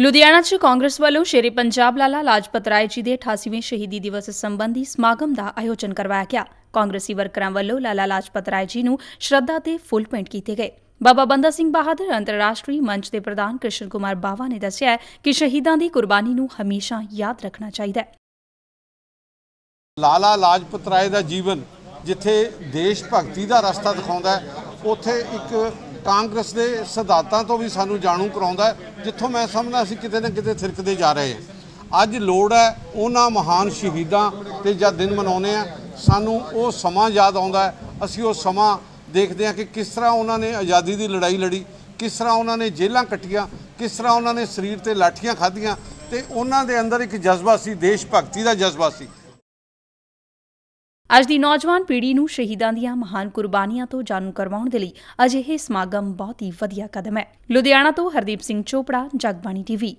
ਲੁਧਿਆਣਾ 'ਚ ਕਾਂਗਰਸ ਵੱਲੋਂ ਸ਼ੇਰੇ ਪੰਜਾਬ ਲਾਲਾ ਲਾਜਪਤ ਰਾਏ ਜੀ ਦੇ 88ਵੇਂ ਸ਼ਹੀਦੀ ਦਿਵਸ ਸੰਬੰਧੀ ਸਮਾਗਮ ਦਾ ਆਯੋਜਨ ਕਰਵਾਇਆ ਗਿਆ। ਕਾਂਗਰਸੀ ਵਰਕਰਾਂ ਵੱਲੋਂ ਲਾਲਾ ਲਾਜਪਤ ਰਾਏ ਜੀ ਨੂੰ ਸ਼ਰਧਾ ਤੇ ਫੁੱਲ ਭੇਂਟ ਕੀਤੇ ਗਏ। ਬਾਬਾ ਬੰਦਾ ਸਿੰਘ ਬਹਾਦਰ ਅੰਤਰਰਾਸ਼ਟਰੀ ਮੰਚ ਦੇ ਪ੍ਰਧਾਨ ਕ੍ਰਿਸ਼ਨ ਕੁਮਾਰ ਬਾਵਾ ਨੇ ਦੱਸਿਆ ਕਿ ਸ਼ਹੀਦਾਂ ਦੀ ਕੁਰਬਾਨੀ ਨੂੰ ਹਮੇਸ਼ਾ ਯਾਦ ਰੱਖਣਾ ਚਾਹੀਦਾ ਹੈ। ਲਾਲਾ ਲਾਜਪਤ ਰਾਏ ਦਾ ਜੀਵਨ ਜਿੱਥੇ ਦੇਸ਼ ਭਗਤੀ ਦਾ ਰਸਤਾ ਦਿਖਾਉਂਦਾ ਹੈ, ਉੱਥੇ ਇੱਕ ਕਾਂਗਰਸ ਦੇ ਸਿਧਾਂਤਾਂ ਤੋਂ ਵੀ ਸਾਨੂੰ ਜਾਣੂ ਕਰਾਉਂਦਾ ਜਿੱਥੋਂ ਮੈਂ ਸਮਝਦਾ ਅਸੀਂ ਕਿਤੇ ਨਾ ਕਿਤੇ ਥਿਰਕਦੇ ਜਾ ਰਹੇ ਹਾਂ। ਅੱਜ ਲੋੜ ਹੈ ਉਹਨਾਂ ਮਹਾਨ ਸ਼ਹੀਦਾਂ ਤੇ ਜਦ ਦਿਨ ਮਨਾਉਂਦੇ ਆ ਸਾਨੂੰ ਉਹ ਸਮਾਂ ਯਾਦ ਆਉਂਦਾ ਅਸੀਂ ਉਹ ਸਮਾਂ ਦੇਖਦੇ ਹਾਂ ਕਿ ਕਿਸ ਤਰ੍ਹਾਂ ਉਹਨਾਂ ਨੇ ਆਜ਼ਾਦੀ ਦੀ ਲੜਾਈ ਲੜੀ, ਕਿਸ ਤਰ੍ਹਾਂ ਉਹਨਾਂ ਨੇ ਜੇਲ੍ਹਾਂ ਕੱਟੀਆਂ, ਕਿਸ ਤਰ੍ਹਾਂ ਉਹਨਾਂ ਨੇ ਸਰੀਰ ਤੇ ਲਾਠੀਆਂ ਖਾਧੀਆਂ ਤੇ ਉਹਨਾਂ ਦੇ ਅੰਦਰ ਇੱਕ ਜਜ਼ਬਾ ਸੀ, ਦੇਸ਼ ਭਗਤੀ ਦਾ ਜਜ਼ਬਾ ਸੀ। ਅੱਜ ਦੀ ਨੌਜਵਾਨ ਪੀੜ੍ਹੀ ਨੂੰ ਸ਼ਹੀਦਾਂ ਦੀਆਂ ਮਹਾਨ ਕੁਰਬਾਨੀਆਂ ਤੋਂ ਜਾਣੂ ਕਰਵਾਉਣ ਦੇ ਲਈ ਅਜਿਹੇ ਸਮਾਗਮ ਬਹੁਤ ਹੀ ਵਧੀਆ ਕਦਮ ਹੈ। ਲੁਧਿਆਣਾ ਤੋਂ ਹਰਦੀਪ ਸਿੰਘ ਚੋਪੜਾ, ਜਗਬਾਣੀ ਟੀਵੀ।